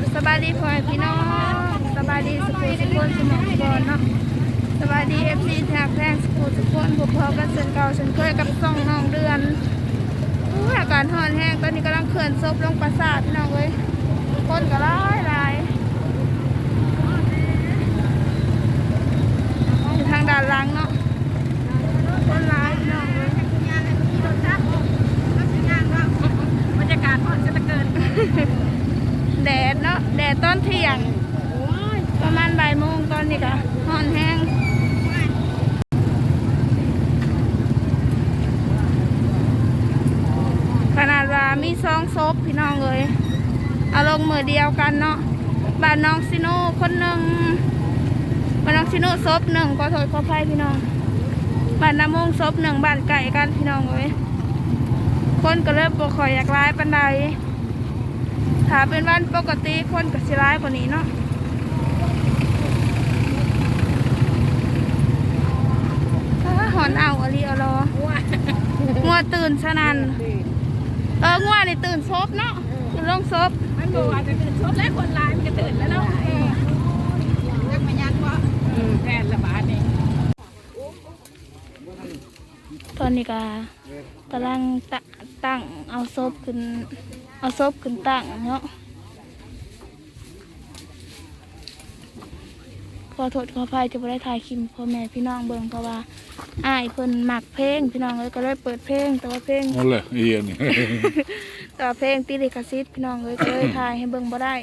บสบายดีพ่อแม่พี่น้องสบายดีสุขุสุขคนสมองบอลเนาะสบายดีเอฟซีแท็กแพงสุขุสุขคนพวกพอกันเส้นเก่าเส้นเคยกับซ่องน้องเดือนอู้อากาศร้อนแห้งตอนนี้กำลังเขื่อนซบลงปราสาทพี่น้องเว้ยคนก็ร้ายลายทางด้านหลังเนาะคนร้ายพี่น้องเว้ยบรรยากาศร้อนจะเกิน แดดเนาะแดดตอนเที่ยง ประมาณบ่ายโมงตอนนี้ก็ร้อนแห้งขนาดว่ามีซองซบพี่น้องเลยเอาลงมือเดียวกันเนาะบ้านน้องซิโน่คนหนึ่งบ้านน้องซิโน่ซบหนึ่งขอโทษขออภัยพี่น้องบ้านน้ำมงซบหนึ่งบ้านไก่กันพี่น้องเลยคนก็เริ่มปกคอยอยากร้ายปันใด ถ้าเป็นวันปกติคนก็สิร้ายกว่านี้เนาะถ้าหอนเอาอลีเอารองัวตื่นสนันเอองัวนี่ตื่นซบเนาะตื่นลงซบมันบอกอาจจะตื่นชดแล้วคนร้ายมันก็ตื่นแล้วเนาะยังไม่ยันวะแทนละบาทนี่ตอนนี้ก็กำลังตะตั้งเอาซบขึ้น เอาซบขึ้นตั้งเนาะขอโทษขออภัยที่ไม่ได้ถ่ายคลิปพ่อแม่พี่น้องเบิ่งเพราะว่าอ้ายเพิ่นมักเพลงพี่น้องเลยก็เลยเปิดเพลงแต่ว่าเพลงนั่นแหละเอียนี่แต่ว่าเพลงติดลิขสิทธิ์พี่น้องเลยก็เลยถ่ายให้เบิ่งบ่ได้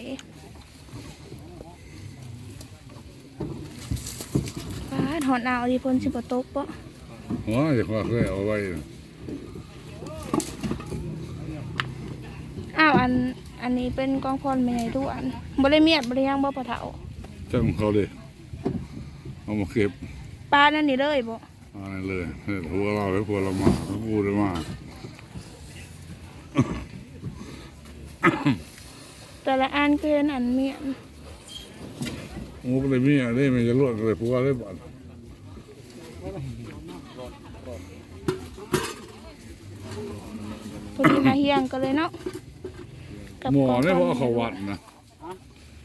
ฟ้าดหอนเอาดีพ้นสิบ่ตกปะหัวจะว่าเคยเอาไว้ อ้าวอันอันนี้เป็นกองพรไม่ไหนทุกอันบ่ได้เมียดบ่ได้ย่างบ่ปะเถาจังเขาเลยเอามาเก็บปลานั่นนี่เลยบ่เอะไรเลยเนี่ยหัวเราแล้วหัวเรามาแล้วพูดมาแต่ละอันคือเห็นอันเมียนโอ้ก็เลยมีอะไรมันจะลวดเลยผัวเลยบ้านพอดีมาเฮียงกันเลยเนาะ กับหมอกองเนี่ยพเพรราะเขาวัดนะ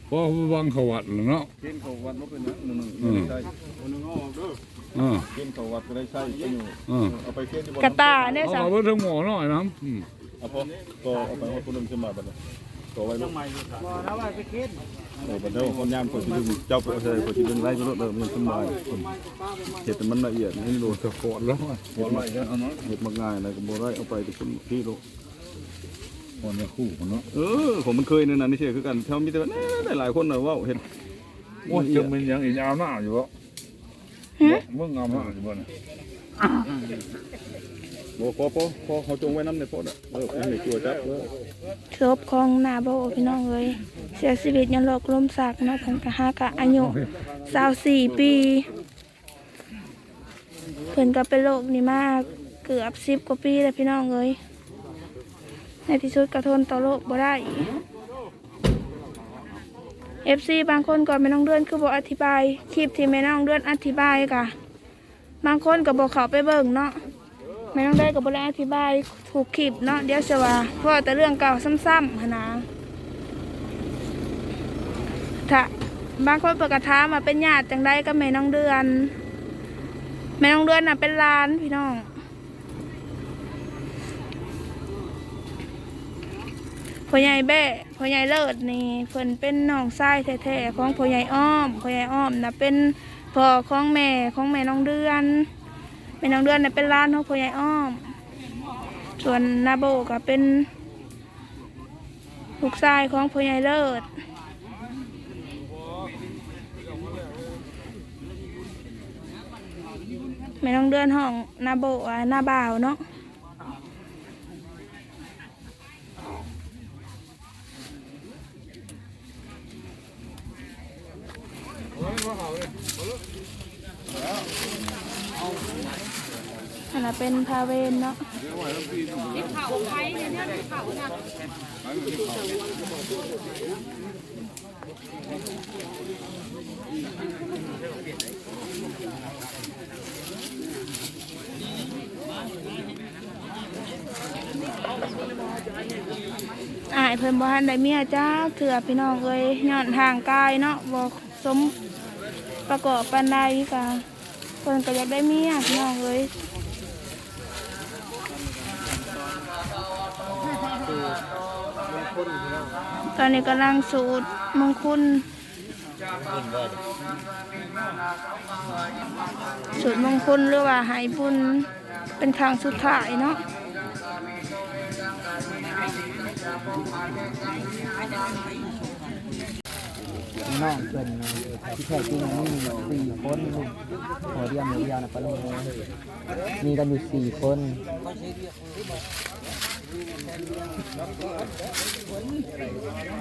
เพราะเขาบังเขาวัดเลยเนาะกินเขาวัดบ่เป็นหยังหนึ่งอืมใช่คนนึงเอาออกเด้ออ่ากินเขาวัดก็ได้ใช้ก็อยู่อ่าเอาไปเคี่ยวที่บ่กระตาเนี่ยเอาสาเอาไว้ทั้งหมอหน่อยนะอืมเอาพอก็เอาไปเอาคนนึงขึ้นมาบัดนี้ก็ไว้ลูกบ่แล้วว่าไปกินเออบัดเดี๋ยวคนยามคนที่ดึงเจ้าไปเอาใส่คนที่ดึงไล่ก็รถเด้อมันขึ้นมาคนเฮ็ดให้มันละเอียดนี่โลจะกอดแล้วอะกอดไว้กันเอาเนาะเฮ็ดมักง่ายอะไรก็บ่ได้เอาไปที่คนที่โลก อดจะคู่กันเนาะเออผมมันเคยนั่นน่ะนี่เสียคือกันเท่ามีแต่ว่าแน่ๆหลายคนน่ะเว้าเฮ็ดโอ้ยจะเป็นยังอีกยาวหน้าอยู่วะมึงเอาหน้าอยู่บ่เนี่ยบ่พอพอพอเขาจงไว้นำในพอน่ะเออผมให้ตัวจับเด้อศพของนาโบพี่น้องเลยเสียชีวิตยันโลกลมสักเนาะเพิ่นก็หากะอายุ24ปีเพิ่นก็เป็นโรคนี้มาเกือบ10กว่าปีแล้วพี่น้องเลย ในที่สุดก็ทนต่อโรคบ่ได้ FC บางคนก็ไม่น้องเดือนคือบอกอธิบายคลิปที่แม่น้องเดือนอธิบายกะบางคนก็บอกเขาไปเบิ่งเนาะแม่น้องเดือนก็บอกได้อธิบายถูกคลิปเนาะเดี๋ยวจะว่าเพราะแต่เรื่องเก่าซ้ำๆหนะถ้าบางคนเปิดกระทามาเป็นญาติจังได้ก็แม่น้องเดือนแม่น้องเดือนน่ะเป็นหลานพี่น้อง พ่อใหญ่แบ้พ่อใหญ่เลิศนี่เพิ่นเป็นน้องชายแท้ๆของพ่อใหญ่อ้อมพ่อใหญ่อ้อมนะเป็นพ่อของแม่ของแม่น้องเดือนแม่น้องเดือนน่ะเป็นหลานของพ่อใหญ่อ้อม ส่วนนาโบก็เป็นลูกชายของพ่อใหญ่เลิศแม่น้องเดือนห้องนาโบอะนาบ่าวเนาะ อันนั้นเป็นพาเวนเนาะที่เขาไฟเนี่ยเนี่เขาน่ะอ่ายเพิ่นบ่ทันได้เมียจ้าเถื่อพี่น้องเอ้ยย้อนห่างกายเนาะบ่สม ประกอบปานใดก็เพิ่นก็อยากได้เมียพี่น้องเอ้ยตอนนี้กำลังสูตรมงคลสูตรมงคลหรือว่าหายบุญเป็นทางสุดท้ายเนาะ น้องเพื่อนที่แท้จริงมีสี่คนหัวเดียวหมูเดียวนะปะลุงมีกันอยู่สี่คน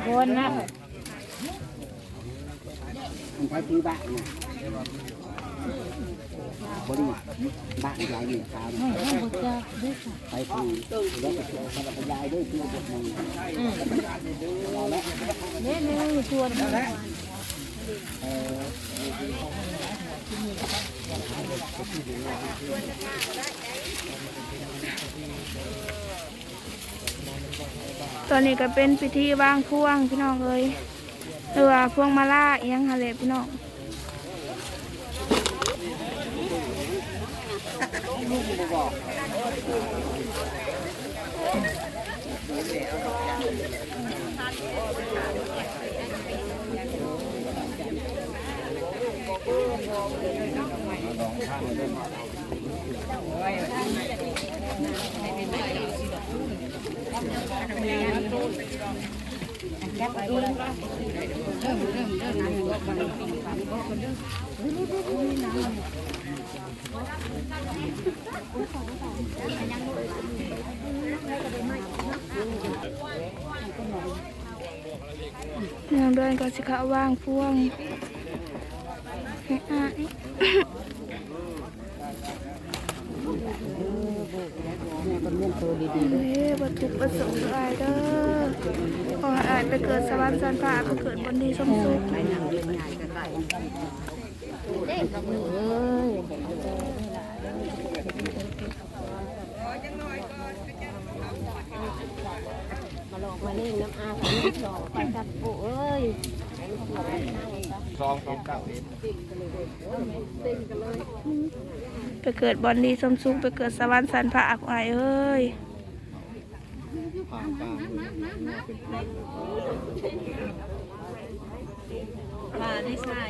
คนนะมันใช้ซื้อบ้านนะบริบ้านยายอยู่ครับไปคือแล้วก็สำหรับยายด้วยคือบทหนึ่งเนี่ยเนี่ยชวน ตอนนี้ก็เป็นพิธีวางพวงพี่น้องเอ้ยหรือว่าพวงมาล่าเอียงฮะเลยพี่น้อง นางเดินก็สิเขาวางพ่วง วัตุประสงค์อายเด้อขอให้อายไปเกิดสวรรค์สันฟ้าไปเกิดบนดีสมสุขมาลองมาเล่นน้ำอาค่ะน้ำสองไปจับปูเอ้ย สองสองเก้าเอ็ดไปเกิดบอนดีสมสุขไปเกิดสวรรค์สันพระอักไอเอ้ยผ่านกลางเป็นมาได้ใส่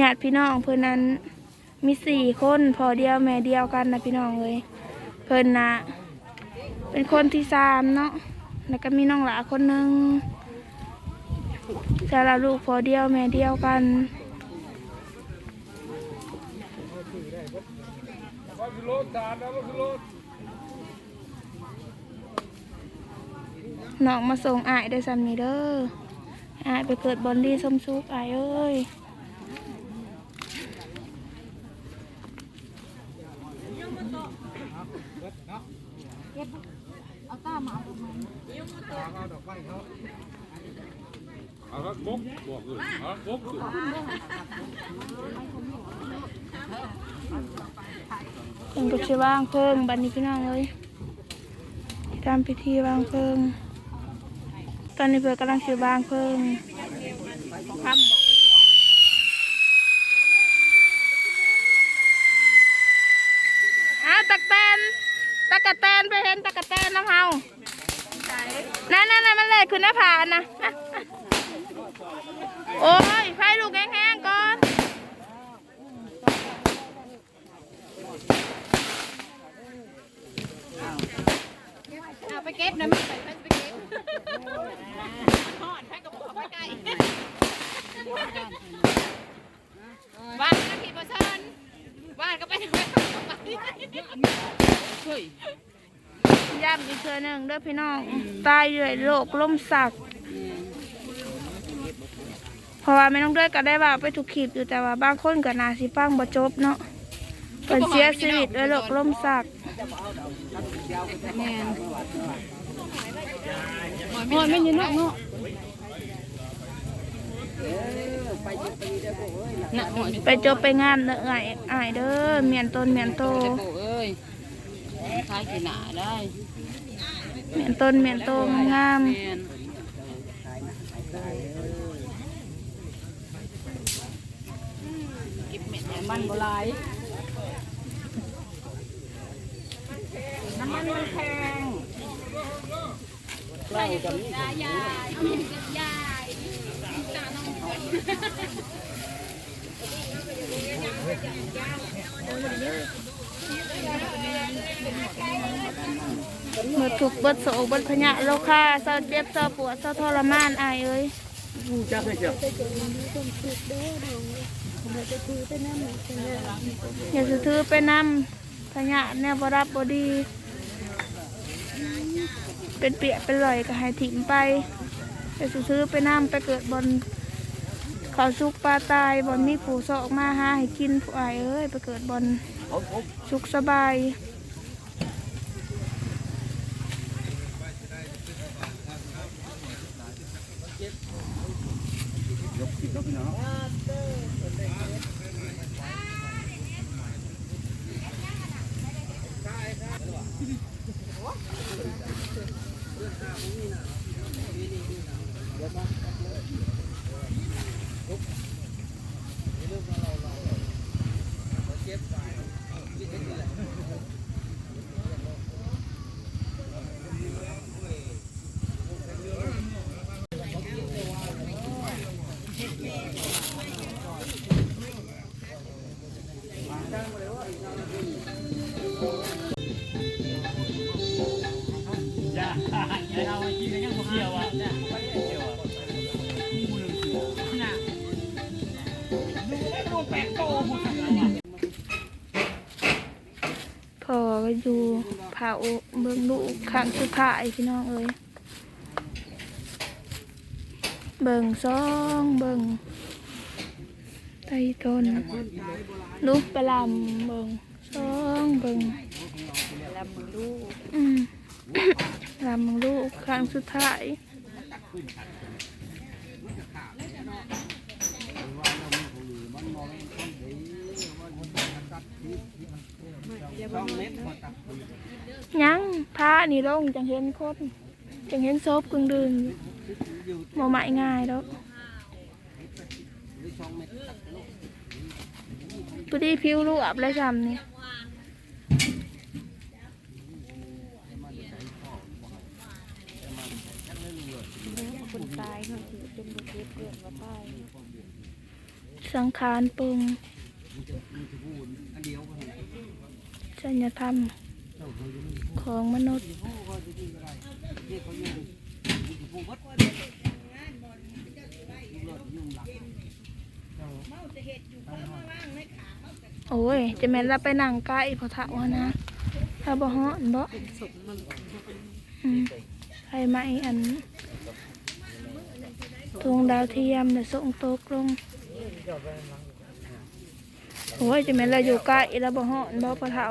ญาติพี่น้องเพื่อนนั้น มีสี่คนพอเดียวแม่เดียวกันนะพี่น้องเลยเพื่นนะเป็นคนที่สามเนาะแล้วก็มีน้องหลาคนหนึ่งแต่ละลูกพอเดียวแม่เดียวกันน้องมาส่งอายได้สันนี้เด้ออายไปเกิดบอนดีสมสุขอายเอ้ย เอาครับบกบอก เอาบกคือเพิ่นก็ชื่อว่างเพิ่งบันนี้พี่น้องเลยทำพิธีวางเพิ่งตอนนี้เพิ่นกำลังชื่อวางเพิ่งอ้าวตักแตนตะกะแตนไปเห็นตะกะแตนน้ำเฮานั่นนั่นนั่นมันเลยขึ้นหน้าผานะ โอ้ยไฟลูกแห้งๆก่อนเอาไปเก็บนะไม่ใส่ไปเก็บทอดให้กับบอกไปไกลบ้านนะพี่ประเชิญบ้านก็ไปไปเฮ้ยย้ำอีกเทื่อหนึ่งเด้อพี่น้อง ตายด้วยโรคลมสัก ราะว่าไม่ต้องเด้อยก็ได้ว่าไปถูกขีบอยู่แต่ว่าบางคนก็นาสิฟังบ่จบเนาะเป็นเสียชีวิตด้วยโรคลมสักแม่นหอยไม่ยืนนอกเนาะน่ะหอยไปจบไปงานเด้ออ้ายอ้ายเด้อเมียนต้นเมียนโตเอ้ยขายกี่หนาได้เมียนต้นเมียนโตงาม ม่นเก็บเม็ดอย่างมันโบราณน้ำมันมันแพงไล่กับนี่เมื่อถูกเบิดโศกเบิดพญะโลคาเศร้าเจ็บเศร้าปวดเศร้าทรมานอ้ายเอ้ยจักให้จับ อย่าสืถือไปนำพญะเนี่ยบรับบดีเป็นเปียเป็นลอยก็ให้ถิ่มไปอย่าสืถือไปนำไปเกิดบนเขาสุกปลาตายบนมีผู้สอกมาหาให้กินผู้อายเอ้ยไปเกิดบนสุขสบาย พ อยู่เผาเบิ่งลูกข้างสุดท้ายพี่น้องเอ้ยเบิ่งซองเบิ่งไตต้นลูกไปลำเบิ่งซองเบิ่งล้วมึงลูกอืมลำเบิ่งลูกข้างสุดท้ายยังพา นี่ลงจังเห็นคนจังเห็นศพกึ่งดึงบ่หมายง่ายดอกพอดีผิวลูกอับเลยซ้ำนี่คนตายเนาะที่เป็นบุตรเกิดมาตายสังขารปรุงจริยธรรม ของมนุษย์ โอ้ย จะแม่นเราไปนั่งใกล้พอเถาวนะถ้าบ่ฮ้อนบ่อืมไฟไหม้อันทวงดาวเทียมเนี่ยส่งตกลงโอ้ยจะแม่นเราอยู่ใกล้แล้วบ่ฮ้อนบ่พอเถา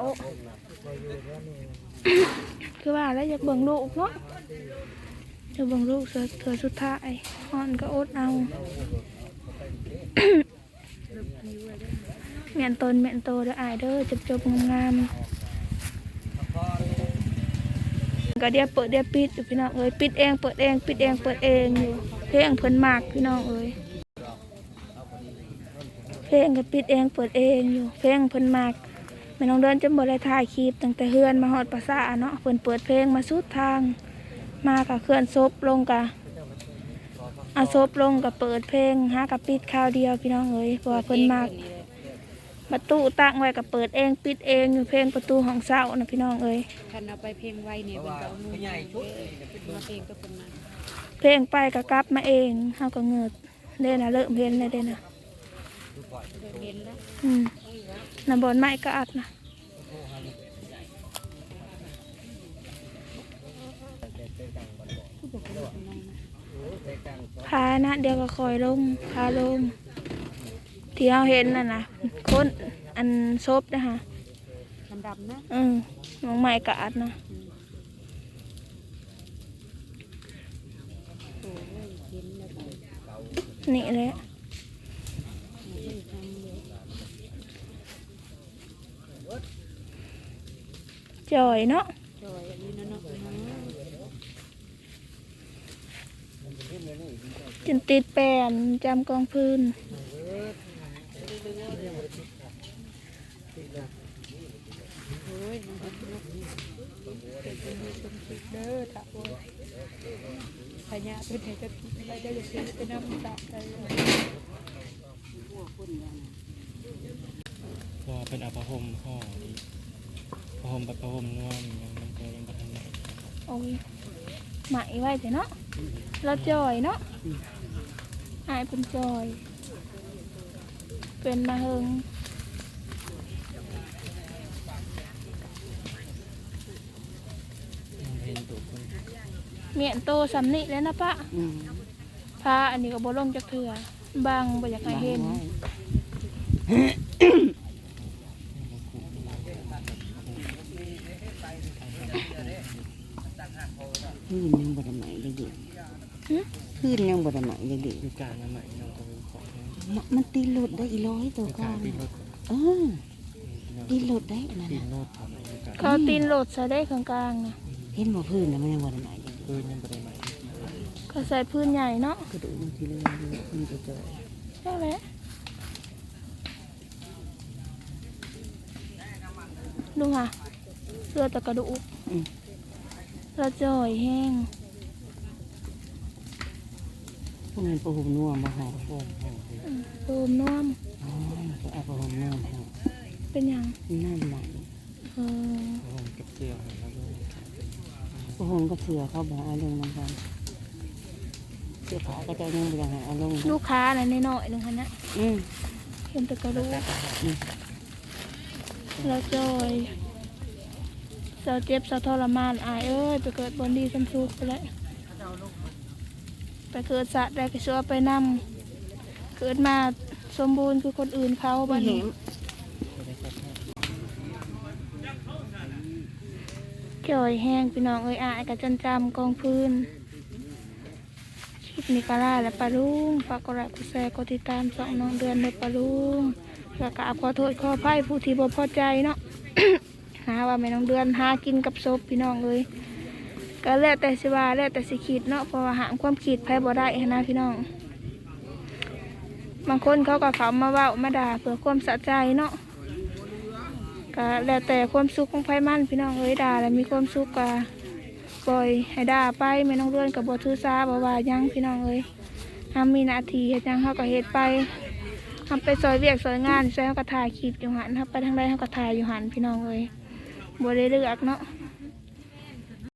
คือว่าแล้วอยากเบิ่งลูกเนาะอยากเบิ่งลูกเสือเถือสุดท้ายฮอนก็อดเอาเมียนตนเมียนโตเด้ออายเด้อจบจบๆงามก็เดี๋ยวเปิดเดี๋ยวปิดอยู่พี่น้องเอ้ยปิดเองเปิดเองปิดเองเปิดเองอยู่เพลงเพิ่นมากพี่น้องเอ้ยเพลงก็ปิดเองเปิดเองอยู่เพลงเพิ่นมาก แม่น้องเดินจนบ่ได้ถ่ายคลิปตั้งแต่เฮือนมาฮอดภาษาเนาะเพิ่นเปิดเพลงมาสุดทาง มากับเคลื่อนศพลงกะเอาศพลงกับเปิดเพลงหากับปิดคราวเดียวพี่น้องเอ้ยเพราะว่าเพิ่นมากประตูตั้งไว้กับเปิดเองปิดเองอยู่เพลงประตูห้องเศร้านะพี่น้องเอ้ยคันเอาไปเพลงไว้เนี่ยเป็นเก่านุ่มมาเพลงก็เป็นมาเพลงไปก็กลับมาเองเฮาก็เงิดเด้นะเริ่มเห็นเลยเด้นะเห็นแล้วอืม น้ำบอลไม้ก็อัดนะพานะเดี๋ยวก็คอยลงพาลงที่เราเห็นน่ะนะคนอันซบนะฮะดำๆนะอืมน้องไม้ก็อัดนะโอ้ยเห็ จอยเนาะจนติดแปนจำกองพื้นเด้อถ้าโอ้ยพญาเพิ่นให้จะอะไรได้จะเป็นเป็นน้ำตาใจว่าเป็นอภมห่อ ดีพหมแบบพหมนวลยังมันก็ยังบ่ทันได้โอ้ยไหมไว้แต่เนาะเราจอยเนาะอายเป็นจอย เป็นมาเฮงยังเห็นตัวคนเมียนโตสำนิแล้วนะปะอืมพาอันนี้ก็บ่ลงจากเถื่อบางบ่อยากให้เห็นขึ้นยังบ่ได้ไหมเลยดิขึ้นยัง บ่ได้ไหมเลยดิคือการมาใหม่น้องก็มีของมะมันตีหลุดได้อีร้อยตัวคือก่กาอรนตีรถเออตีหลุดได้นั่นตีน่ะโนดทำอะไรคือการเขาตีนโหลดใส่ได้ข้างกลางนะเห็นบ่พื้นน่ะมันยังบ่ได้ไหมเลยดิปืนยังบ่ได้ใหม่เขาใส่พื้นใหญ่เนาะกระดูกมันทีเลยมันจะเจอใช่ไหมดูค่ะเสื้อแตะกระดูกเราจอยแห้ง พวกมันประหุมนัวบ่หอมโอ้โหโดมน้อมอ๋อก็เอาประหุมนัวหอมเป็นหยังนั่นไหลเออผมเก็บเสื้อให้แล้วด้วยประหุมก็เสือเขาบอกเอาลงน้ำกันเสื้อผ้าก็จะยังบ่อยากให้เอาลงลูกค้าน่ะน้อยๆหนึงค่ะนะอืมเห็นแตะกระดูกเราจอยเสาเจ็บเสาทรมานอายเอ้ยไปเกิดบนดีสันสุกไปเลยไป เกิดสัตว์ได้ก็ชัวไปนำเกิดมาสมบูรณ์คือคนอื่นเขาบ้านนี้จ่อยแห้งพี่น้องเอ้ยอายกับจันจำกองพื้นคลิปนี้ก็ล่าและปลาลุงฝากกดไลค์กดแชร์กดติดตามสองน้องเดือนในปลาลุงแล้วก็ขอโทษขออภัยผู้ที่บ่พอใจเนาะหาว่าแม่น้องเดือนหากินกับศพพี่น้องเลย ก็แล้วแต่สิว่าแล้วแต่สิคิดเนาะเพราะว่าหามความคิดไผบ่ได้นะพี่น้อง บางคนเขาก็เขามาว่ามาด่าเพื่อความสะใจเนาะก็แล้วแต่ความสุขของไผมันพี่น้องเอ้ยด่าแล้วมีความสุขก็ปล่อยให้ด่าไปไม่ต้องเลื่อนกับบถือซาบ่ว่ายังพี่น้องเอ้ยทำมีนาทีเฮ็ดยังเฮาก็เฮ็ดไปทำไปซอยเวียกซอยงานซอยเฮาก็ถ่ายคลิปอยู่หันทำไปทางใดเฮาก็ถ่ายอยู่หันพี่น้องเอ้ยบ่ได้เลือกเนาะ